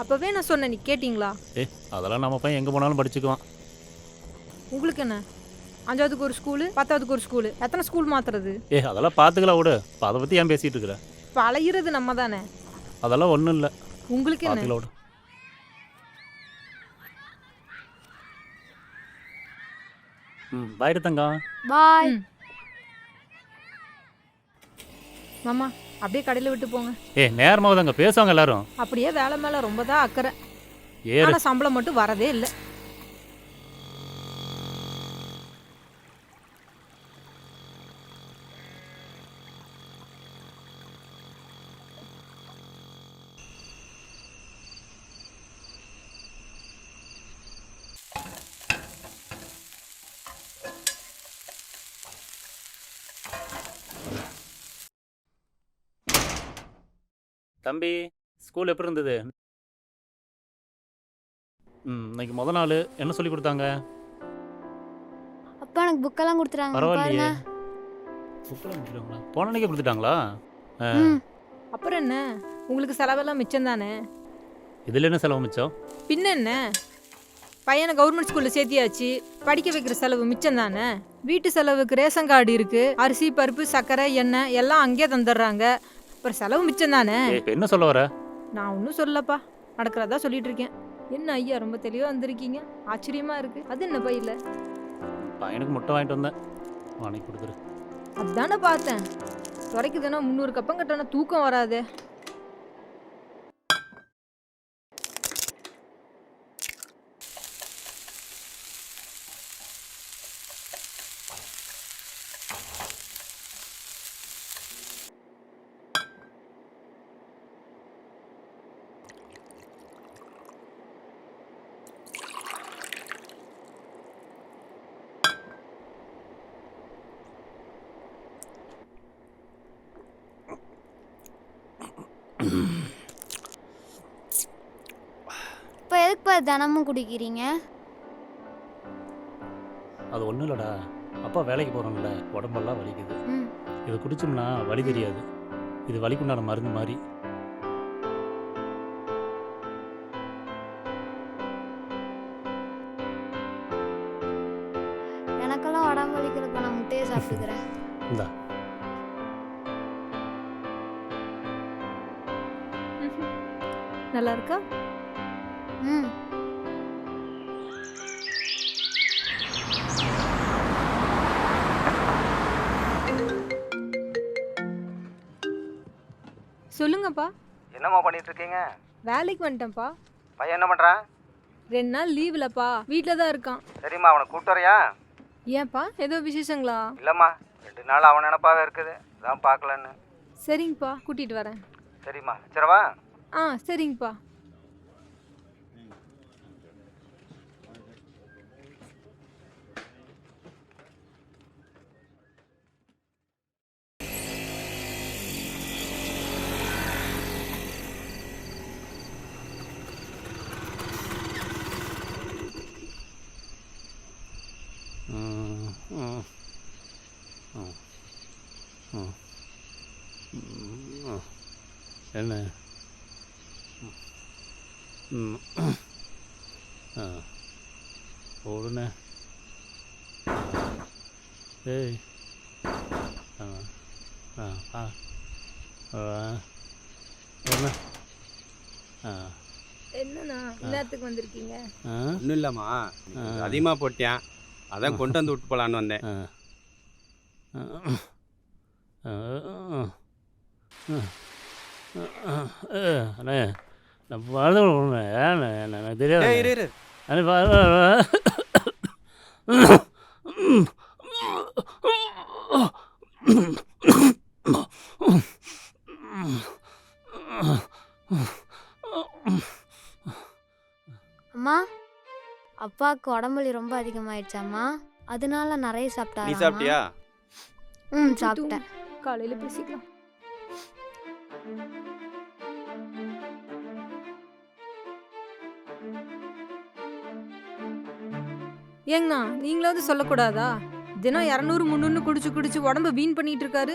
அப்பவே நான் சொன்னேன் நீ கேட்டிங்களா? ஏ அதெல்லாம் நம்ம பையன் எங்கே போனாலும் படிச்சுக்குவான். உங்களுக்கு என்ன? அஞ்சாவதுக்கு ஒரு ஸ்கூலு பத்தாவதுக்கு ஒரு ஸ்கூலு எத்தனை ஸ்கூல் மாத்துறது? ஏ அதெல்லாம் பார்த்துக்கலாம் விடு. இப்போ அதை பற்றி ஏன் பேசிகிட்டு இருக்கிற? பழகிறது நம்ம தானே. அதெல்லாம் ஒன்றும் இல்லை. உங்களுக்கு என்ன? பார்த்துக்கலாம் விடு. ம் பாயிடு தங்கம். பாய் ம். மாமா அப்படியே கடையில் விட்டு போங்க. ஏ நேரமாக தாங்க பேசுவாங்க எல்லாரும். அப்படியே வேலை மேல ரொம்ப தான் அக்கறை. ஏறு. சம்பளம் மட்டும் வரதே இல்லை. தம்பி ஸ்கூல் எப்படி இருந்தது? ம் இன்னைக்கு முத நாள். என்ன சொல்லி கொடுத்தாங்க? அப்பா எனக்கு புக்கெல்லாம் கொடுத்துறாங்க பரவாயில்லையே. போன அன்னைக்கே கொடுத்துட்டாங்களா? ம். அப்புறம் என்ன? உங்களுக்கு செலவெல்லாம் மிச்சம் தானே? இதில் என்ன செலவு மிச்சம்? பின்ன என்ன? பையனை கவர்மெண்ட் ஸ்கூல்ல சேர்த்தியாச்சு. படிக்க வைக்கிற செலவு மிச்சம் தானே? வீட்டு செலவுக்கு ரேஷன் கார்டு இருக்கு. அரிசி பருப்பு சர்க்கரை எண்ணெய் எல்லாம் அங்கேயே தந்துடுறாங்க. அப்புறம் செலவு மிச்சம் தானே? இப்போ என்ன சொல்ல வர? நான் ஒன்றும் சொல்லப்பா நடக்கிறதா சொல்லிட்டு இருக்கேன். என்ன ஐயா ரொம்ப தெளிவாக வந்திருக்கீங்க? ஆச்சரியமா இருக்கு. அது என்ன பையில பையனுக்கு முட்டை வாங்கிட்டு வந்தேன். வாங்கி கொடுத்துரு அதானே பார்த்தேன். துறைக்குதுன்னா முந்நூறு கப்பம் கட்டணா தூக்கம் வராதே இப்போ எதுக்குப்பா தினமும் குடிக்கிறீங்க? அது ஒன்றும் இல்லைடா. அப்பா வேலைக்கு போகிறோம்ல உடம்பெல்லாம் வலிக்குது. ம். இதை குடிச்சோம்னா வலி தெரியாது. இது வலிக்குண்டான மருந்து மாதிரி. எனக்கெல்லாம் உடம்பு வலிக்கிறப்ப நான் முட்டையை சாப்பிட்டுக்கிறேன். இந்தா. நல்லா இருக்கா? ம். சொல்லுங்கப்பா. என்னம்மா பண்ணிட்டு இருக்கீங்க வேலைக்கு வந்துட்டேன்ப்பா. பையன் என்ன பண்றான்? ரெண்டு நாள் லீவ்லப்பா வீட்டில் தான் இருக்கான். சரிம்மா அவனை கூப்பிட்டு வரையா? ஏன்ப்பா ஏதோ விசேஷங்களா? இல்லைம்மா ரெண்டு நாள் அவன் நினப்பாவே இருக்குது. அதான் பார்க்கலன்னு. சரிங்கப்பா கூட்டிட்டு வரேன். சரிம்மா வச்சிரவா ஆ சரிங்கப்பா. என்ன? ஓடுண்ணே ஏய். ஆ. ஆ. ஆ. என்னண்ணா? இன்னத்துக்கு வந்திருக்கீங்க. ஒன்றும் இல்லைம்மா. அதிகமாக போட்டேன் அதான் கொண்டு வந்து விட்டு போகலான்னு வந்தேன். அண்ணே நான் பார்த்து எனக்கு தெரியாது ஏய், இரு, இரு. அண்ணே அம்மா அப்பாவுக்கு உடம்புலி ரொம்ப அதிகமாயிடுச்சாம்மா அதனால நிறைய நீ சாப்பிட்டாரா சாப்பிட்டியா? ம் சாப்பிட்டேன். காலையில பேசிக்கலாம். ஏங்கண்ணா நீங்களாவது சொல்லக்கூடாதா? தினம் இரநூறு முந்நூறு குடிச்சு குடிச்சு உடம்ப வீண் பண்ணிட்டு இருக்காரு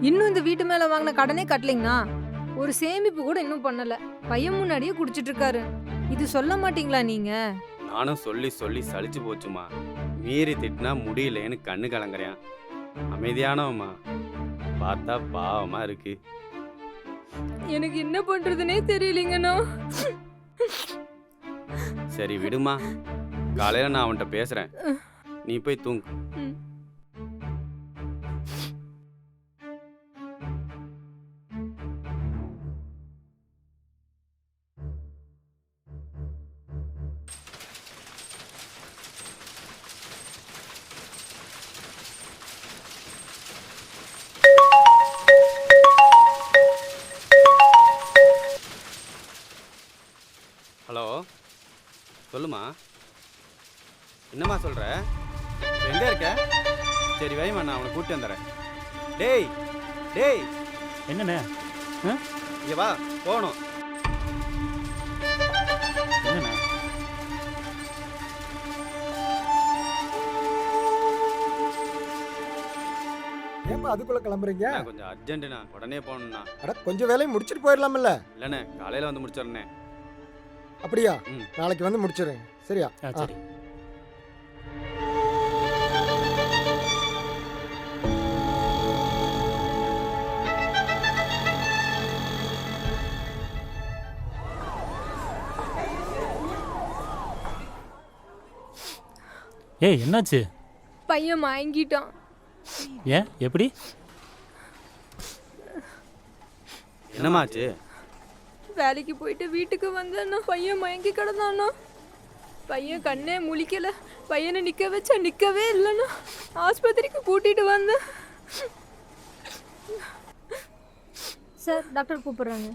இன்னும் இந்த வீட்டு மேல வாங்கின கடனே கட்டலைங்கண்ணா. ஒரு சேமிப்பு கூட இன்னும் பண்ணல. பையன் முன்னாடியே குடிச்சிட்டு இருக்காரு இது சொல்ல மாட்டீங்களா நீங்க? நானும் சொல்லி சொல்லி சலிச்சு போச்சுமா. மீறி திட்டினா முடியலன்னு கண்ணு கலங்குறேன். அமைதியானவம்மா. பார்த்தா பாவமா இருக்கு. எனக்கு என்ன பண்றதுனே தெரியலீங்கண்ணா சரி விடுமா. காலையில நான் அவன்கிட்ட பேசுறேன். நீ போய் தூங்கு. ஹலோ சொல்லுமா. என்னம்மா சொல்ற? எங்க இருக்க? சரி வைமா நான் அவனை கூட்டி வந்துடுறேன் டேய் டேய். என்னண்ணே? இங்க வா போகணும். என்னண்ணே? ஏன்பா அதுக்குள்ள கிளம்புறீங்க? கொஞ்சம் அர்ஜென்ட்டுண்ணா உடனே போகணுண்ணா அட கொஞ்சம் வேலையை முடிச்சிட்டு போயிடலாம்ல. இல்லைண்ணே காலையில வந்து முடிச்சிடுறேண்ணே. அப்படியா? ம். நாளைக்கு வந்து முடிச்சிடுறேன். சரியா? சரி. ஏய் என்னாச்சு? பையன் மயங்கிட்டான். ஏன்? எப்படி? என்னமாச்சு வேலைக்கு போயிட்டு வீட்டுக்கு வந்தேன்னா பையன் மயங்கி கிடந்தானா பையன் கண்ணே முழிக்கல. பையனை நிக்க வச்சா நிக்கவே இல்லைண்ணா. ஆஸ்பத்திரிக்கு கூட்டிட்டு வந்தேன் சார் டாக்டர் கூப்பிடுறாங்க.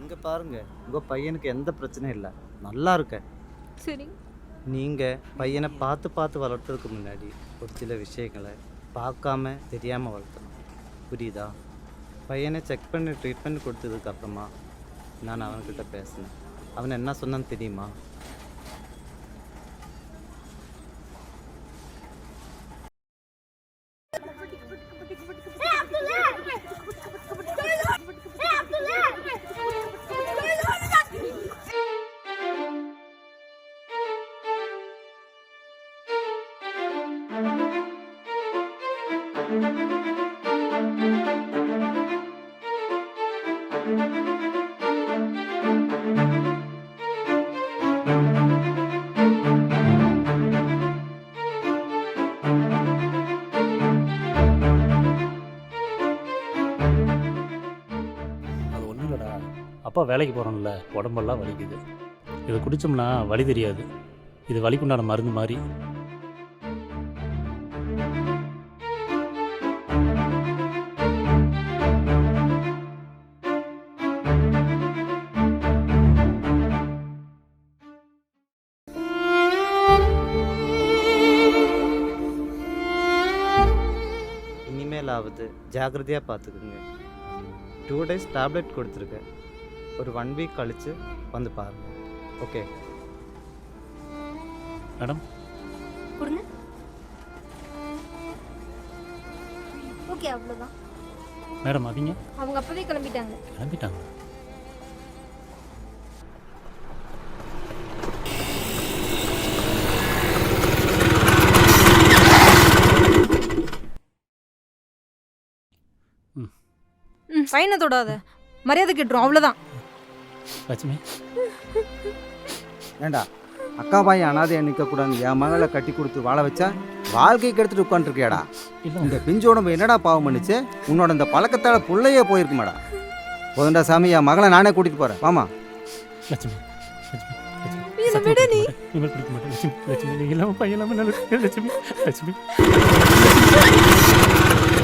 இங்கே பாருங்க. உங்கள் பையனுக்கு எந்த பிரச்சனையும் இல்லை. நல்லா இருக்க. சரி. நீங்கள் பையனை பார்த்து பார்த்து வளர்த்ததுக்கு முன்னாடி ஒரு சில விஷயங்களை பார்க்காம தெரியாமல் வளர்த்தணும். புரியுதா? பையனை செக் பண்ணி ட்ரீட்மெண்ட் கொடுத்ததுக்கப்புறமா நான் அவன்கிட்ட பேசினேன். அவன் என்ன சொன்னான்னு தெரியுமா? அப்பப்போ வேலைக்கு போகிறோம்ல உடம்பெல்லாம் வலிக்குது. இதை குடித்தோம்னா வலி தெரியாது. இது வலிக்குண்டான மருந்து மாதிரி. இனிமேலாவது ஜாக்கிரதையாக பார்த்துக்குங்க டூ டேஸ் டேப்லெட் கொடுத்துருக்கேன். ஒரு ஒன் வீக் கழித்து வந்து பாருங்கள் ஓகே மேடம் கொடுங்க. ஓகே அவ்வளோதான் மேடம் அவங்க? அவங்க அப்போவே கிளம்பிட்டாங்க. கிளம்பிட்டாங்க. சைனை தொடாத. மரியாதை கெட்டுரும் அவ்வளோதான் லட்சுமி. ஏண்டா அக்கா பாய் அனாதையா நிற்கக்கூடாது என் மகளை கட்டி கொடுத்து வாழ வச்சா வாழ்க்கைக்கு எடுத்துட்டு உட்காந்துருக்கியாடா இல்லை. இந்த பிஞ்சு உடம்பு என்னடா பாவம் பண்ணுச்சு? உன்னோட இந்த பழக்கத்தால புள்ளையே போயிருக்குமாடா. போதண்டா சாமி என் மகளை நானே கூட்டிட்டு போறேன். வாமா. லட்சுமி. இனிமேல் பிடிக்க மாட்டேன். லட்சுமி லட்சுமி நீ இல்லாமல் பையன் இல்லாமல் நல்ல லட்சுமி லட்சுமி.